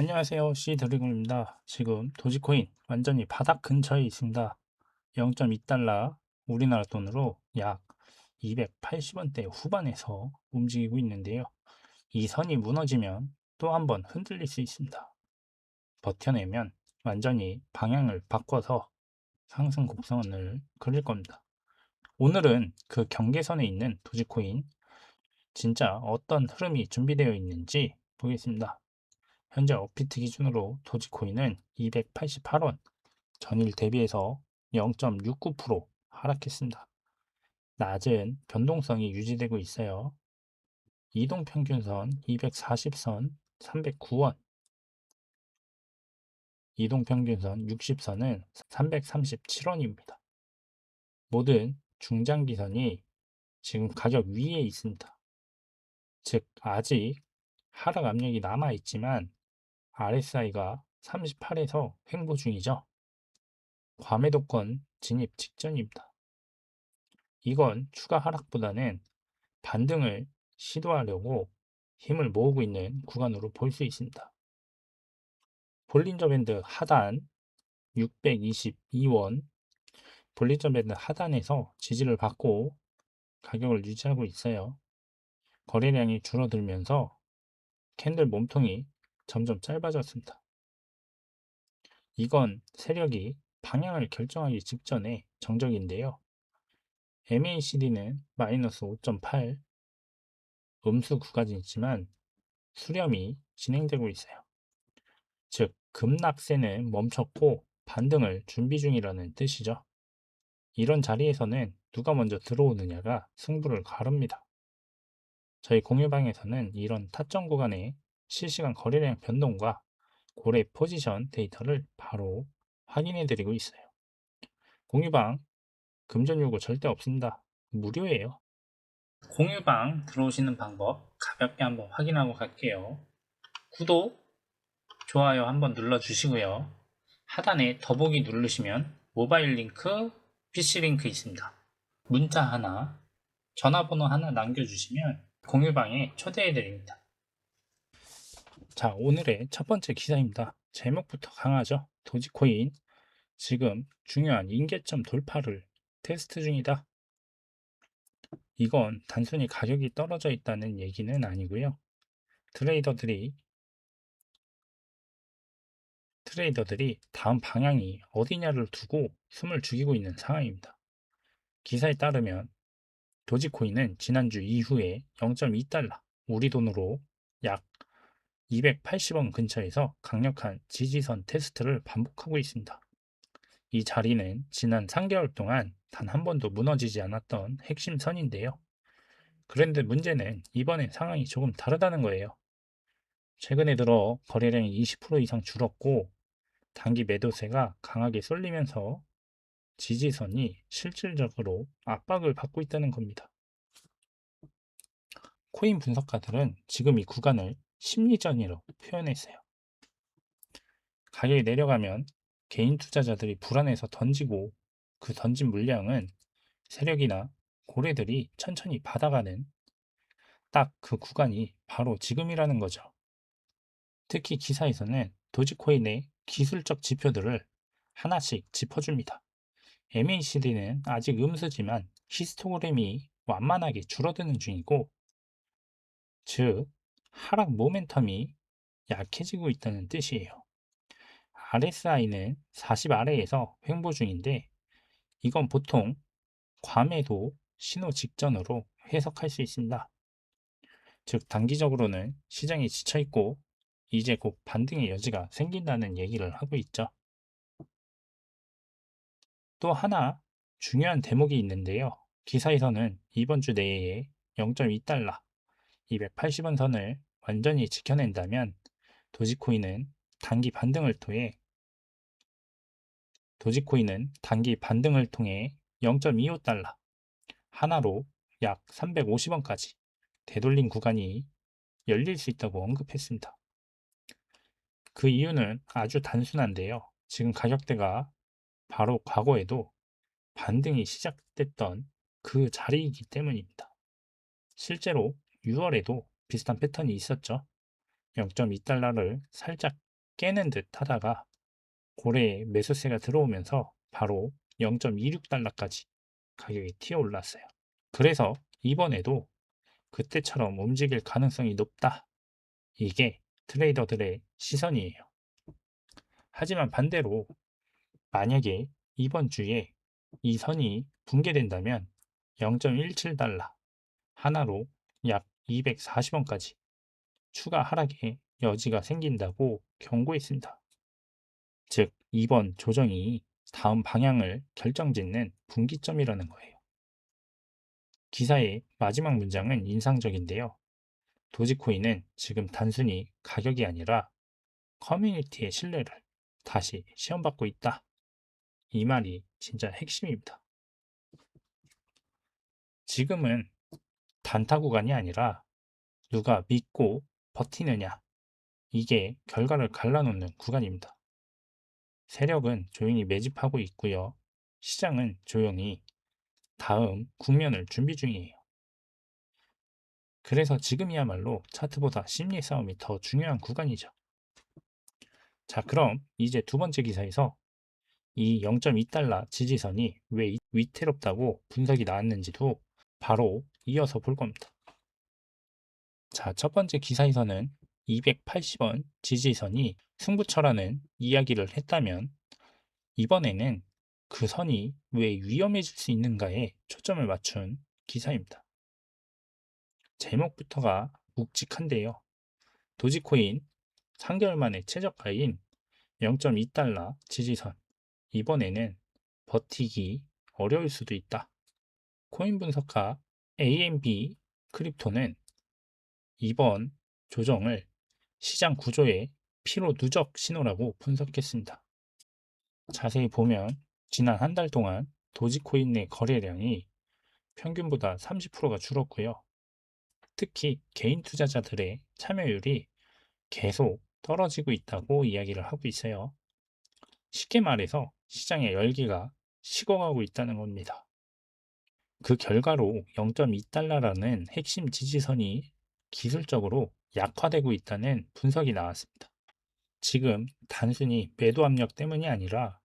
안녕하세요. C드래곤입니다. 지금 도지코인 완전히 바닥 근처에 있습니다. 0.2달러 우리나라 돈으로 약 280원대 후반에서 움직이고 있는데요. 이 선이 무너지면 또 한번 흔들릴 수 있습니다. 버텨내면 완전히 방향을 바꿔서 상승 곡선을 그릴 겁니다. 오늘은 그 경계선에 있는 도지코인 진짜 어떤 흐름이 준비되어 있는지 보겠습니다. 현재 업비트 기준으로 도지코인은 288원, 전일 대비해서 0.69% 하락했습니다. 낮은 변동성이 유지되고 있어요. 이동 평균선 240선 309원, 이동 평균선 60선은 337원입니다. 모든 중장기선이 지금 가격 위에 있습니다. 즉 아직 하락 압력이 남아 있지만 RSI가 38에서 횡보 중이죠. 과매도권 진입 직전입니다. 이건 추가 하락보다는 반등을 시도하려고 힘을 모으고 있는 구간으로 볼 수 있습니다. 볼린저 밴드 하단 622원 볼린저 밴드 하단에서 지지를 받고 가격을 유지하고 있어요. 거래량이 줄어들면서 캔들 몸통이 점점 짧아졌습니다. 이건 세력이 방향을 결정하기 직전에 정적인데요. MACD는 마이너스 5.8 음수 구간이지만 수렴이 진행되고 있어요. 즉 급락세는 멈췄고 반등을 준비 중이라는 뜻이죠. 이런 자리에서는 누가 먼저 들어오느냐가 승부를 가릅니다. 저희 공유방에서는 이런 타점 구간의 실시간 거래량 변동과 고래 포지션 데이터를 바로 확인해 드리고 있어요. 공유방 금전 요구 절대 없습니다. 무료예요. 공유방 들어오시는 방법 가볍게 한번 확인하고 갈게요. 구독, 좋아요 한번 눌러주시고요. 하단에 더보기 누르시면 모바일 링크, PC 링크 있습니다. 문자 하나, 전화번호 하나 남겨주시면 공유방에 초대해 드립니다. 자, 오늘의 첫 번째 기사입니다. 제목부터 강하죠? 도지코인. 지금 중요한 임계점 돌파를 테스트 중이다. 이건 단순히 가격이 떨어져 있다는 얘기는 아니고요. 트레이더들이 트레이더들이 다음 방향이 어디냐를 두고 숨을 죽이고 있는 상황입니다. 기사에 따르면 도지코인은 지난주 이후에 0.2달러, 우리 돈으로 약 280원 근처에서 강력한 지지선 테스트를 반복하고 있습니다. 이 자리는 지난 3개월 동안 단 한 번도 무너지지 않았던 핵심 선인데요. 그런데 문제는 이번엔 상황이 조금 다르다는 거예요. 최근에 들어 거래량이 20% 이상 줄었고 단기 매도세가 강하게 쏠리면서 지지선이 실질적으로 압박을 받고 있다는 겁니다. 코인 분석가들은 지금 이 구간을 심리전이라고 표현했어요. 가격이 내려가면 개인 투자자들이 불안해서 던지고 그 던진 물량은 세력이나 고래들이 천천히 받아가는 딱 그 구간이 바로 지금이라는 거죠. 특히 기사에서는 도지코인의 기술적 지표들을 하나씩 짚어줍니다. MACD는 아직 음수지만 히스토그램이 완만하게 줄어드는 중이고 즉 하락 모멘텀이 약해지고 있다는 뜻이에요. RSI는 40 아래에서 횡보 중인데 이건 보통 과매도 신호 직전으로 해석할 수 있습니다. 즉 단기적으로는 시장이 지쳐 있고 이제 곧 반등의 여지가 생긴다는 얘기를 하고 있죠. 또 하나 중요한 대목이 있는데요. 기사에서는 이번 주 내에 0.2달러, 280원 선을 완전히 지켜낸다면 도지코인은 단기 반등을 통해 도지코인은 단기 반등을 통해 0.25달러 하나로 약 350원까지 되돌린 구간이 열릴 수 있다고 언급했습니다. 그 이유는 아주 단순한데요. 지금 가격대가 바로 과거에도 반등이 시작됐던 그 자리이기 때문입니다. 실제로 6월에도 비슷한 패턴이 있었죠. 0.2달러를 살짝 깨는 듯 하다가 고래에 매수세가 들어오면서 바로 0.26달러까지 가격이 튀어 올랐어요. 그래서 이번에도 그때처럼 움직일 가능성이 높다. 이게 트레이더들의 시선이에요. 하지만 반대로 만약에 이번 주에 이 선이 붕괴된다면 0.17달러 하나로 약 240원까지 추가 하락의 여지가 생긴다고 경고했습니다. 즉, 이번 조정이 다음 방향을 결정짓는 분기점이라는 거예요. 기사의 마지막 문장은 인상적인데요. 도지코인은 지금 단순히 가격이 아니라 커뮤니티의 신뢰를 다시 시험받고 있다. 이 말이 진짜 핵심입니다. 지금은 단타 구간이 아니라 누가 믿고 버티느냐. 이게 결과를 갈라놓는 구간입니다. 세력은 조용히 매집하고 있고요. 시장은 조용히 다음 국면을 준비 중이에요. 그래서 지금이야말로 차트보다 심리 싸움이 더 중요한 구간이죠. 자, 그럼 이제 두 번째 기사에서 이 0.2달러 지지선이 왜 위태롭다고 분석이 나왔는지도 바로 이어서 볼 겁니다. 자, 첫 번째 기사에서는 280원 지지선이 승부처라는 이야기를 했다면 이번에는 그 선이 왜 위험해질 수 있는가에 초점을 맞춘 기사입니다. 제목부터가 묵직한데요. 도지코인 3개월 만에 최저가인 0.2달러 지지선. 이번에는 버티기 어려울 수도 있다. 코인 분석가 AMB 크립토는 이번 조정을 시장 구조의 피로 누적 신호라고 분석했습니다. 자세히 보면 지난 한 달 동안 도지코인 내 거래량이 평균보다 30%가 줄었고요. 특히 개인 투자자들의 참여율이 계속 떨어지고 있다고 이야기를 하고 있어요. 쉽게 말해서 시장의 열기가 식어가고 있다는 겁니다. 그 결과로 0.2달러라는 핵심 지지선이 기술적으로 약화되고 있다는 분석이 나왔습니다. 지금 단순히 매도 압력 때문이 아니라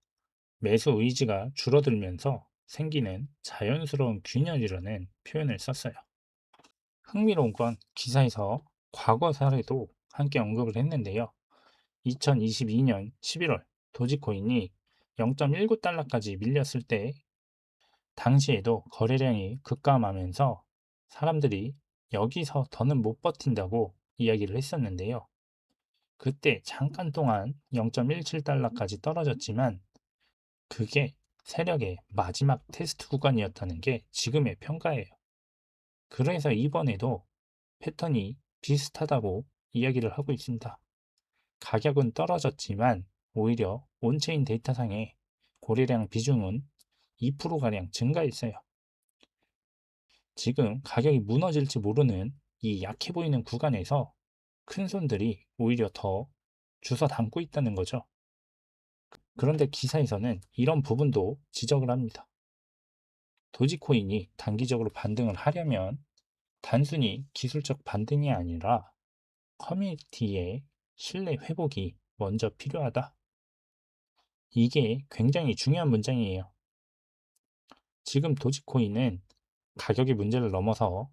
매수 의지가 줄어들면서 생기는 자연스러운 균열이라는 표현을 썼어요. 흥미로운 건 기사에서 과거 사례도 함께 언급을 했는데요. 2022년 11월 도지코인이 0.19달러까지 밀렸을 때 당시에도 거래량이 급감하면서 사람들이 여기서 더는 못 버틴다고 이야기를 했었는데요. 그때 잠깐 동안 0.17달러까지 떨어졌지만 그게 세력의 마지막 테스트 구간이었다는 게 지금의 평가예요. 그래서 이번에도 패턴이 비슷하다고 이야기를 하고 있습니다. 가격은 떨어졌지만 오히려 온체인 데이터상의 고래량 비중은 2%가량 증가했어요. 지금 가격이 무너질지 모르는 이 약해 보이는 구간에서 큰 손들이 오히려 더 주워 담고 있다는 거죠. 그런데 기사에서는 이런 부분도 지적을 합니다. 도지코인이 단기적으로 반등을 하려면 단순히 기술적 반등이 아니라 커뮤니티의 신뢰 회복이 먼저 필요하다. 이게 굉장히 중요한 문장이에요. 지금 도지코인은 가격의 문제를 넘어서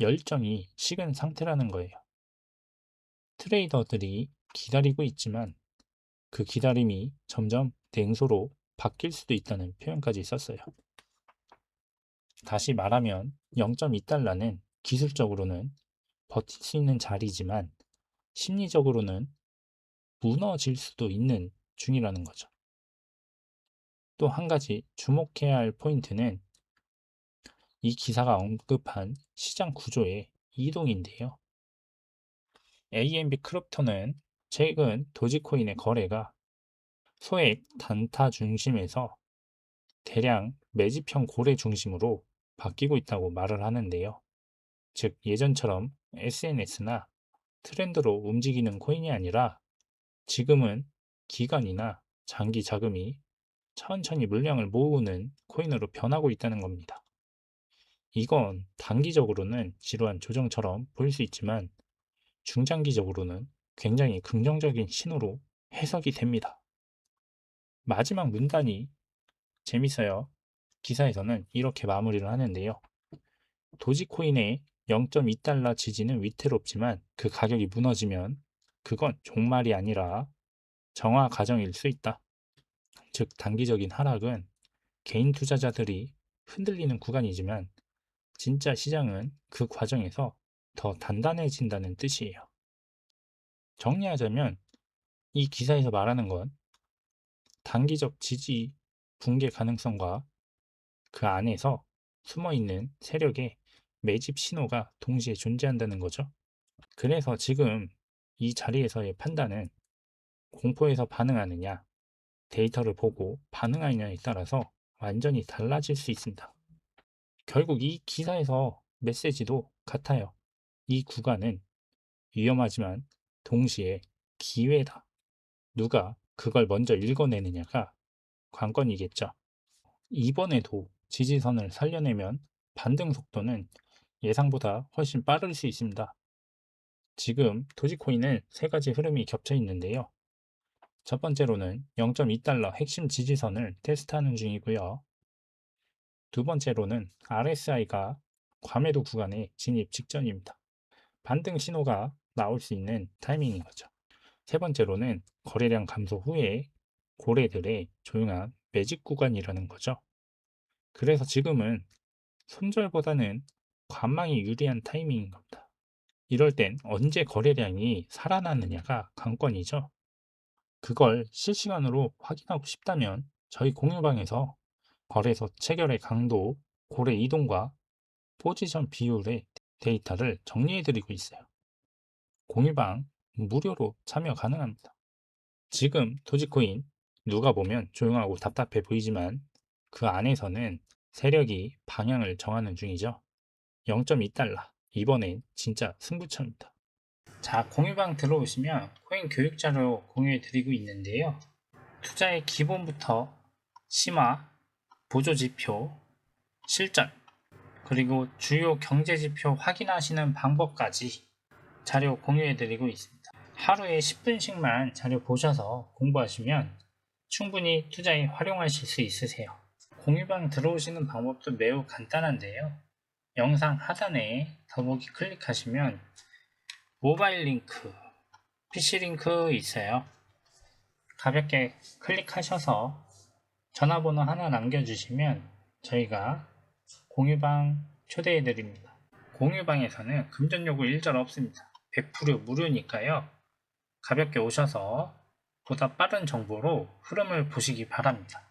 열정이 식은 상태라는 거예요. 트레이더들이 기다리고 있지만 그 기다림이 점점 냉소로 바뀔 수도 있다는 표현까지 썼어요. 다시 말하면 0.2달러는 기술적으로는 버틸 수 있는 자리지만 심리적으로는 무너질 수도 있는 중이라는 거죠. 또 한 가지 주목해야 할 포인트는 이 기사가 언급한 시장 구조의 이동인데요. AMB 크립토는 최근 도지코인의 거래가 소액 단타 중심에서 대량 매집형 고래 중심으로 바뀌고 있다고 말을 하는데요. 즉 예전처럼 SNS나 트렌드로 움직이는 코인이 아니라 지금은 기간이나 장기 자금이 천천히 물량을 모으는 코인으로 변하고 있다는 겁니다. 이건 단기적으로는 지루한 조정처럼 보일 수 있지만 중장기적으로는 굉장히 긍정적인 신호로 해석이 됩니다. 마지막 문단이 재밌어요. 기사에서는 이렇게 마무리를 하는데요. 도지코인의 0.2달러 지지는 위태롭지만 그 가격이 무너지면 그건 종말이 아니라 정화 과정일 수 있다. 즉 단기적인 하락은 개인 투자자들이 흔들리는 구간이지만 진짜 시장은 그 과정에서 더 단단해진다는 뜻이에요. 정리하자면 이 기사에서 말하는 건 단기적 지지 붕괴 가능성과 그 안에서 숨어 있는 세력의 매집 신호가 동시에 존재한다는 거죠. 그래서 지금 이 자리에서의 판단은 공포에서 반응하느냐, 데이터를 보고 반응하느냐에 따라서 완전히 달라질 수 있습니다. 결국 이 기사에서 메시지도 같아요. 이 구간은 위험하지만 동시에 기회다. 누가 그걸 먼저 읽어내느냐가 관건이겠죠. 이번에도 지지선을 살려내면 반등 속도는 예상보다 훨씬 빠를 수 있습니다. 지금 도지코인은 세 가지 흐름이 겹쳐 있는데요. 첫 번째로는 0.2달러 핵심 지지선을 테스트하는 중이고요. 두 번째로는 RSI가 과매도 구간에 진입 직전입니다. 반등 신호가 나올 수 있는 타이밍인 거죠. 세 번째로는 거래량 감소 후에 고래들의 조용한 매집 구간이라는 거죠. 그래서 지금은 손절보다는 관망이 유리한 타이밍인 겁니다. 이럴 땐 언제 거래량이 살아나느냐가 관건이죠. 그걸 실시간으로 확인하고 싶다면 저희 공유방에서 거래소 체결의 강도, 고래 이동과 포지션 비율의 데이터를 정리해드리고 있어요. 공유방 무료로 참여 가능합니다. 지금 도지코인 누가 보면 조용하고 답답해 보이지만 그 안에서는 세력이 방향을 정하는 중이죠. 0.2달러. 이번엔 진짜 승부처입니다. 자, 공유방 들어오시면 코인 교육 자료 공유해 드리고 있는데요. 투자의 기본부터 심화, 보조 지표, 실전, 그리고 주요 경제 지표 확인하시는 방법까지 자료 공유해 드리고 있습니다. 하루에 10분씩만 자료 보셔서 공부하시면 충분히 투자에 활용하실 수 있으세요. 공유방 들어오시는 방법도 매우 간단한데요. 영상 하단에 더보기 클릭하시면 모바일 링크, PC 링크 있어요. 가볍게 클릭하셔서 전화번호 하나 남겨주시면 저희가 공유방 초대해 드립니다. 공유방에서는 금전 요구 일절 없습니다. 100% 무료니까요. 가볍게 오셔서 보다 빠른 정보로 흐름을 보시기 바랍니다.